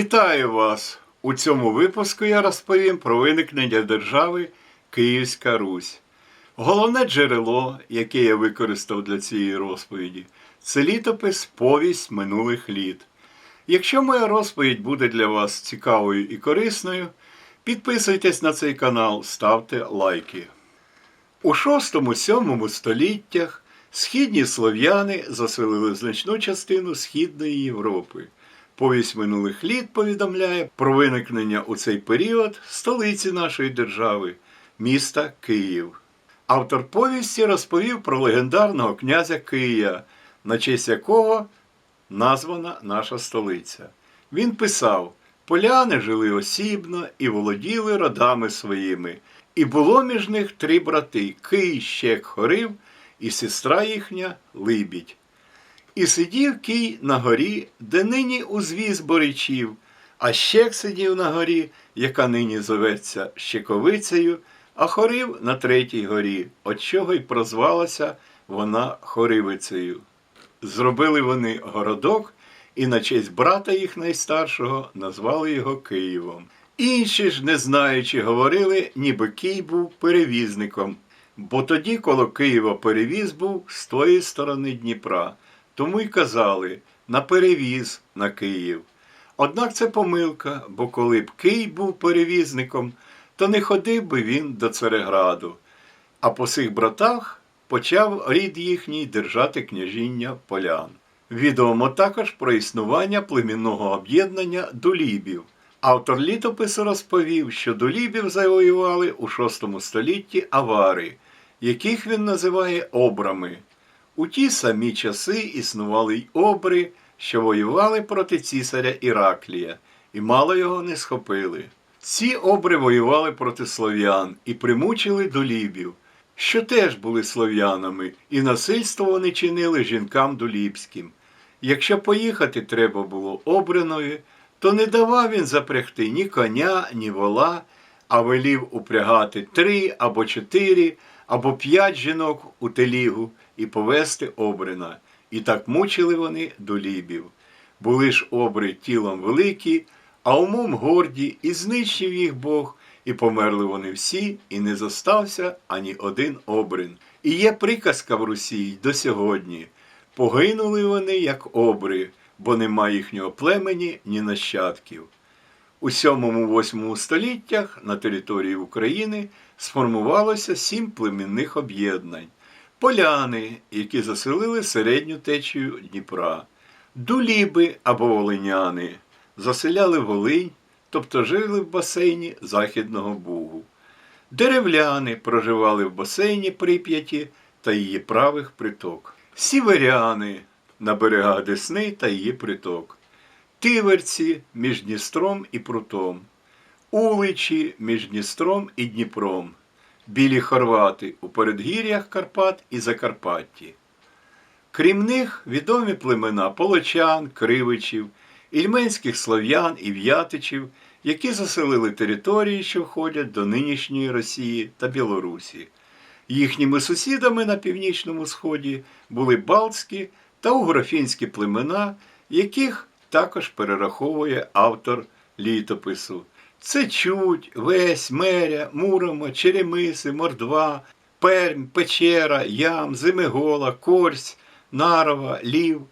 Вітаю вас! У цьому випуску я розповім про виникнення держави Київська Русь. Головне джерело, яке я використав для цієї розповіді, це літопис Повість минулих літ. Якщо моя розповідь буде для вас цікавою і корисною, підписуйтесь на цей канал, ставте лайки. У 6-7 століттях східні слов'яни заселили значну частину Східної Європи. Повість минулих літ повідомляє про виникнення у цей період столиці нашої держави, міста Київ. Автор повісті розповів про легендарного князя Кия, на честь якого названа наша столиця. Він писав: поляни жили осібно і володіли родами своїми, і було між них три брати Кий, Щек, Хорив і сестра їхня Либідь. І сидів кій на горі, де нині узвіз боричів, а щек сидів на горі, яка нині зоветься Щековицею, а хорив на третій горі, от чого й прозвалася вона Хоривицею. Зробили вони городок і на честь брата їх найстаршого назвали його Києвом. Інші ж, не знаючи, говорили, ніби Кий був перевізником, бо тоді коло Києва перевіз був з тої сторони Дніпра. Тому й казали на перевіз на Київ. Однак це помилка, бо коли б Київ був перевізником, то не ходив би він до Цареграду. А по сих братах почав рід їхній держати княжіння полян. Відомо також про існування племінного об'єднання долібів. Автор літопису розповів, що долібів завоювали у VI столітті авари, яких він називає обрами. У ті самі часи існували й обри, що воювали проти цісаря Іраклія, і мало його не схопили. Ці обри воювали проти слов'ян і примучили долібів, що теж були слов'янами, і насильство вони чинили жінкам долібським. Якщо поїхати треба було обриною, то не давав він запрягти ні коня, ні вола, а велів упрягати три або чотири, або п'ять жінок у телігу і повести обрина. І так мучили вони долібів. Були ж обри тілом великі, а умом горді, і знищив їх Бог, і померли вони всі, і не зостався ані один обрин. І є приказка в Русі до сьогодні. Погинули вони, як обри, бо нема їхнього племені, ні нащадків. У 7-8 століттях на території України сформувалося сім племінних об'єднань. Поляни, які заселили середню течію Дніпра, дуліби або волиняни, заселяли Волинь, тобто жили в басейні Західного Бугу. Деревляни проживали в басейні Прип'яті та її правих приток. Сіверяни на берегах Десни та її приток. Тиверці між Дністром і Прутом, Уличі між Дністром і Дніпром, білі хорвати у передгір'ях Карпат і Закарпатті. Крім них, відомі племена полочан, кривичів, ільменських слов'ян і в'ятичів, які заселили території, що входять до нинішньої Росії та Білорусі. Їхніми сусідами на північному сході були балтські та угрофінські племена, яких також перераховує автор літопису. Це Чуть, Весь, Меря, Мурома, Черемиси, Мордва, Пермь, Печера, Ям, Зимигола, Корсь, Нарова, Лів.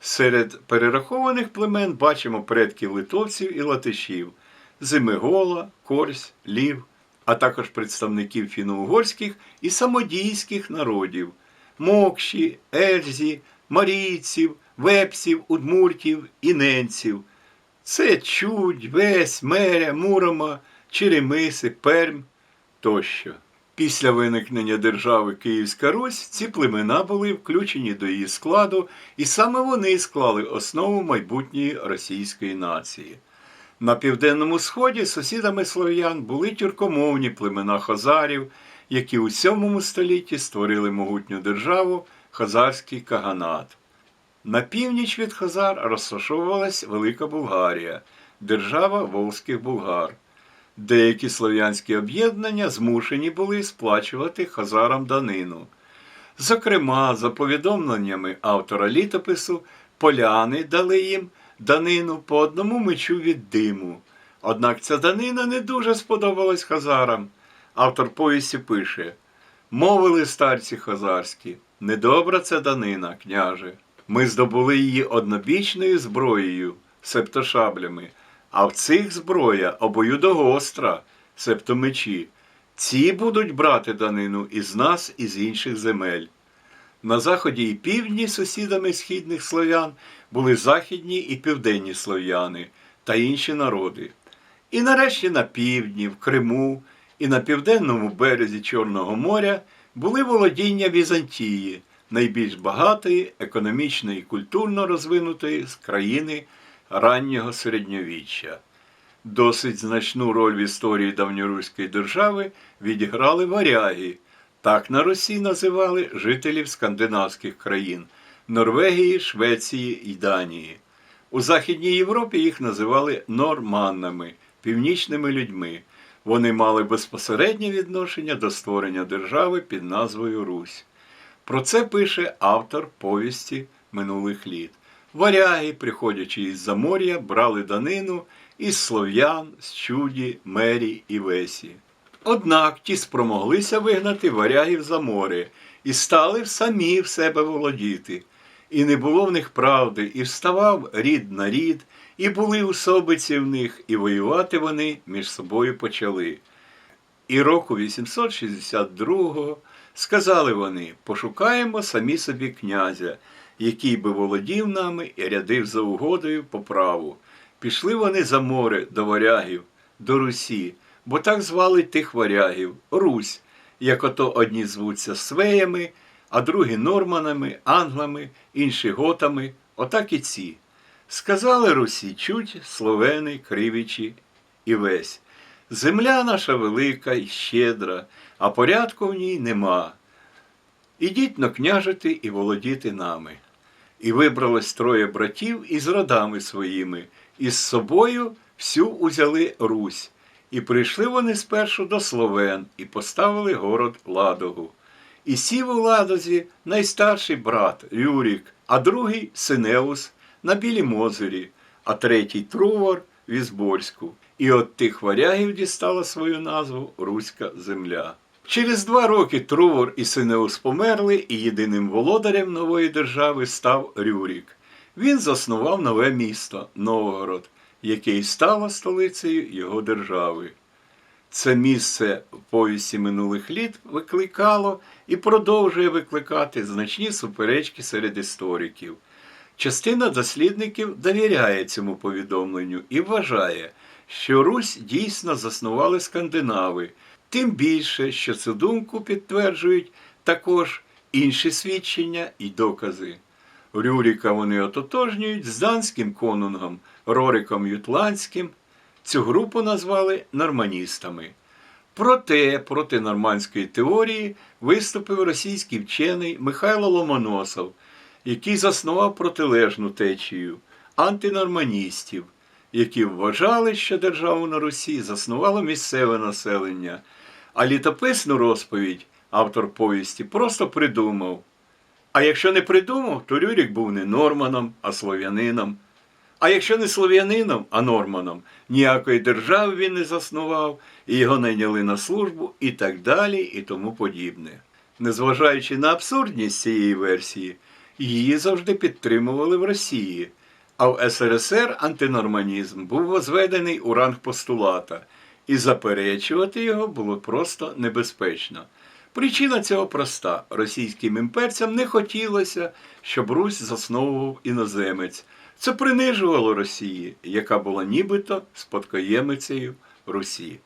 Серед перерахованих племен бачимо предків литовців і латишів Зимигола, Корсь, Лів, а також представників фіно-угорських і самодійських народів Мокші, Ельзі, Марійців, Вепсів, Удмуртів і Ненців. Це Чудь, Весь, Меря, Мурома, Черемиси, Пермь тощо. Після виникнення держави Київська Русь ці племена були включені до її складу, і саме вони склали основу майбутньої російської нації. На південному сході сусідами слов'ян були тюркомовні племена хазарів, які у VII столітті створили могутню державу Хазарський Каганат. На північ від Хазар розташовувалась Велика Булгарія, держава волзьких булгар. Деякі слов'янські об'єднання змушені були сплачувати хазарам данину. Зокрема, за повідомленнями автора літопису, поляни дали їм данину по одному мечу від диму. Однак ця данина не дуже сподобалась хазарам. Автор повісті пише: Мовили старці хазарські, недобра це данина, княже. Ми здобули її однобічною зброєю, себто шаблями, а в цих зброя обоюдогостра, себто мечі. Ці будуть брати данину із нас і з інших земель. На заході і півдні сусідами східних слов'ян були західні і південні слов'яни та інші народи. І нарешті на півдні, в Криму і на південному березі Чорного моря були володіння Візантії, найбільш багатої, економічно і культурно розвинутої з країни раннього середньовіччя. Досить значну роль в історії давньоруської держави відіграли варяги. Так на Русі називали жителів скандинавських країн Норвегії, Швеції і Данії. У Західній Європі їх називали норманнами, північними людьми. Вони мали безпосереднє відношення до створення держави під назвою Русь. Про це пише автор повісті минулих літ. Варяги, приходячи із Замор'я, брали данину із слов'ян, з чуді, мері і весі. Однак ті спромоглися вигнати варягів за море і стали самі в себе володіти. І не було в них правди, і вставав рід на рід, і були особиці в них, і воювати вони між собою почали. І року 862-го сказали вони: пошукаємо самі собі князя, який би володів нами і рядив за угодою по праву. Пішли вони за море до варягів, до Русі, бо так звали тих варягів Русь, як ото одні звуться свеями, а другі норманами, англами, інші готами, отак і ці. Сказали Русі чуть словени, кривичі і весь. Земля наша велика і щедра, а порядку в ній нема. Ідіть но княжити і володіти нами. І вибралось троє братів із родами своїми, і з собою всю узяли Русь. І прийшли вони спершу до Словен і поставили город Ладогу. І сів у Ладозі найстарший брат Рюрік, а другий Синеус на Білім озері, а третій Трувор в Ізборську. І от тих варягів дістала свою назву Руська земля. Через два роки Трувор і Синеус померли, і єдиним володарем нової держави став Рюрік. Він заснував нове місто Новгород, яке й стало столицею його держави. Це місце в повісті минулих літ викликало і продовжує викликати значні суперечки серед істориків. Частина дослідників довіряє цьому повідомленню і вважає, що Русь дійсно заснували скандинави, тим більше, що цю думку підтверджують також інші свідчення і докази. Рюріка вони ототожнюють з данським конунгом Рориком Ютландським. Цю групу назвали норманістами. Проте проти нормандської теорії виступив російський вчений Михайло Ломоносов, який заснував протилежну течію антинорманістів, які вважали, що державу на Русі заснувало місцеве населення, а літописну розповідь автор повісті просто придумав. А якщо не придумав, то Рюрік був не норманом, а слов'янином. А якщо не слов'янином, а норманом, ніякої держави він не заснував, і його найняли на службу, і так далі, і тому подібне. Незважаючи на абсурдність цієї версії, її завжди підтримували в Росії, а в СРСР антинорманізм був возведений у ранг постулата, і заперечувати його було просто небезпечно. Причина цього проста: російським імперцям не хотілося, щоб Русь засновував іноземець. Це принижувало Росії, яка була нібито спадкоємицею Русі.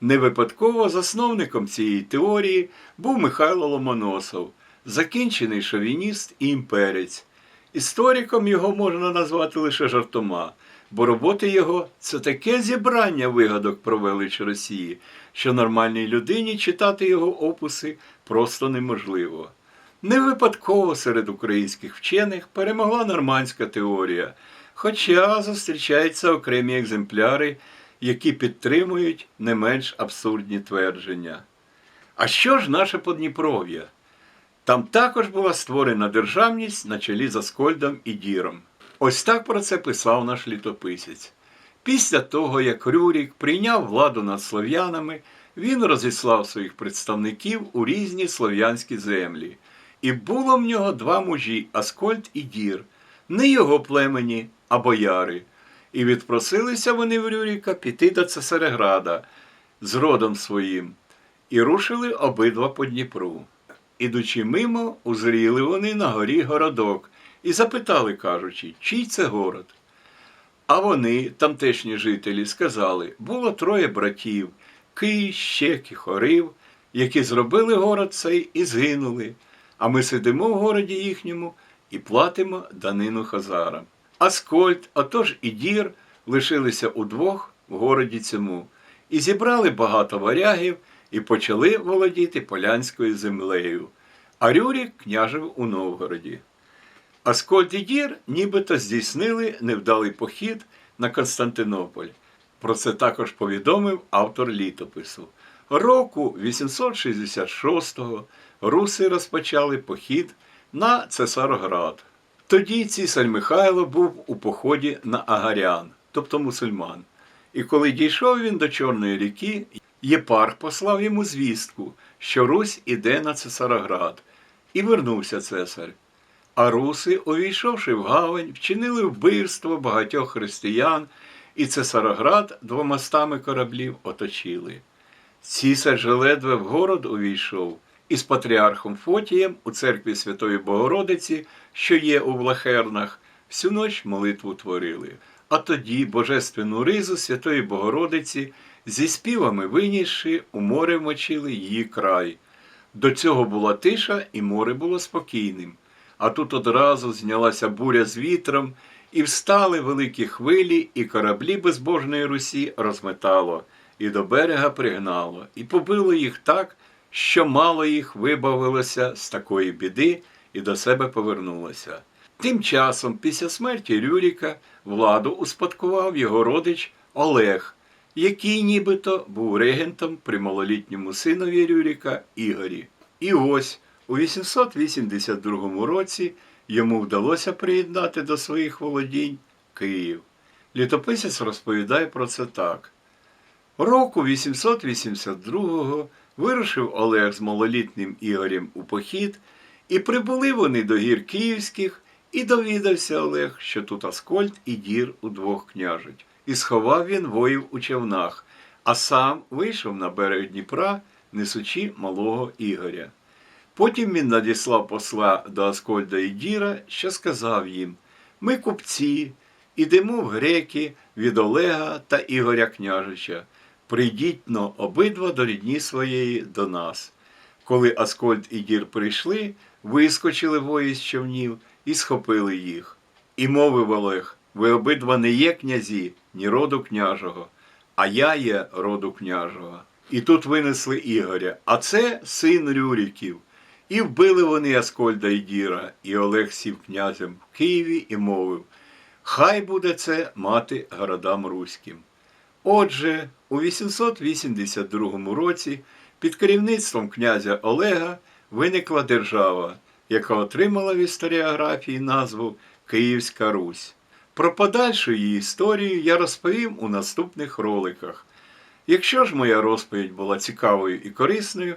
Не випадково засновником цієї теорії був Михайло Ломоносов, закінчений шовініст і імперець. Істориком його можна назвати лише жартома, бо роботи його це таке зібрання вигадок про велич Росії, що нормальній людині читати його опуси просто неможливо. Не випадково серед українських вчених перемогла нормандська теорія, хоча зустрічаються окремі екземпляри, які підтримують не менш абсурдні твердження. А що ж наше Подніпров'я? Там також була створена державність на чолі з Аскольдом і Діром. Ось так про це писав наш літописець. Після того, як Рюрік прийняв владу над слов'янами, він розіслав своїх представників у різні слов'янські землі. І було в нього два мужі Аскольд і Дір, не його племені, а бояри. І відпросилися вони в Рюріка піти до Цесареграда з родом своїм, і рушили обидва по Дніпру. Ідучи мимо, узріли вони на горі городок і запитали, кажучи, чий це город. А вони, тамтешні жителі, сказали, було троє братів Кий, Щек і Хорив, які зробили город цей і згинули. А ми сидимо в городі їхньому і платимо данину хазарам. Аскольд, а тож і дір лишилися удвох в городі цьому, і зібрали багато варягів і почали володіти полянською землею. А Рюрік княжив у Новгороді. Аскольд і Дір нібито здійснили невдалий похід на Константинополь. Про це також повідомив автор літопису. Року 866-го руси розпочали похід на Цесароград. Тоді цісар Михайло був у поході на Агарян, тобто мусульман. І коли дійшов він до Чорної ріки, єпарх послав йому звістку, що Русь іде на Цесароград. І вернувся цесар. А руси, увійшовши в гавань, вчинили вбивство багатьох християн, і Цесароград двомастами кораблів оточили. Цісар же ледве в город увійшов, і з патріархом Фотієм у церкві Святої Богородиці, що є у Влахернах, всю ніч молитву творили. А тоді божественну ризу Святої Богородиці зі співами винісши, у море вмочили її край. До цього була тиша, і море було спокійним. А тут одразу знялася буря з вітром, і встали великі хвилі, і кораблі безбожної Русі розметало, і до берега пригнало, і побило їх так, що мало їх вибавилося з такої біди і до себе повернулося. Тим часом, після смерті Рюріка, владу успадкував його родич Олег, який нібито був регентом при малолітньому синові Рюріка Ігорі. І ось у 882 році йому вдалося приєднати до своїх володінь Київ. Літописець розповідає про це так. Року 882-го вирушив Олег з малолітнім Ігорем у похід, і прибули вони до гір Київських, і довідався Олег, що тут Аскольд і Дір удвох княжуть. І сховав він воїв у човнах, а сам вийшов на берег Дніпра, несучи малого Ігоря. Потім він надіслав посла до Аскольда і Діра, що сказав їм: Ми купці, ідемо в греки від Олега та Ігоря княжича. Прийдіть но обидва до рідні своєї до нас. Коли Аскольд і Дір прийшли, вискочили вої з човнів і схопили їх. І мовив Олег: ви обидва не є князі, ні роду княжого, а я є роду княжого. І тут винесли Ігоря, а це син Рюріків. І вбили вони Аскольда і Діра, і Олег сів князем в Києві і мовив: Хай буде це мати городам руським. Отже, у 882 році під керівництвом князя Олега виникла держава, яка отримала в історіографії назву Київська Русь. Про подальшу її історію я розповім у наступних роликах. Якщо ж моя розповідь була цікавою і корисною,